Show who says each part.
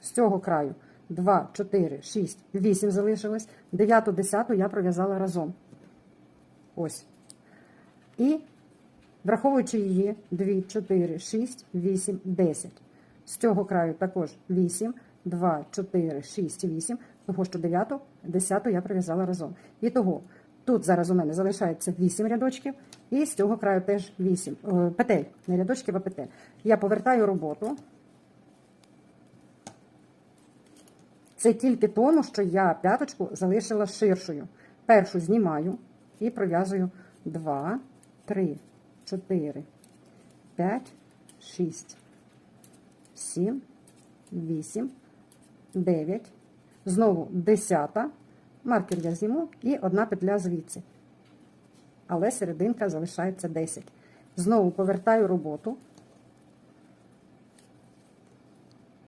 Speaker 1: з цього краю 2, 4, 6, 8 залишилось. 9, 10 я пров'язала разом. Ось. І враховуючи її 2, 4, 6, 8, 10. З цього краю також 8, 2, 4, 6, 8. Того, що 9, 10 я пров'язала разом. І того, тут зараз у мене залишається 8 рядочків, і з цього краю теж 8. Е, Петель, не рядочків, а петель. Я повертаю роботу. Це тільки тому, що я п'яточку залишила ширшою. Першу знімаю і пров'язую 2, 3, 4, 5, 6, 7, 8, 9. Знову 10. Маркер я зніму і одна петля звідси. Але серединка залишається 10. Знову повертаю роботу.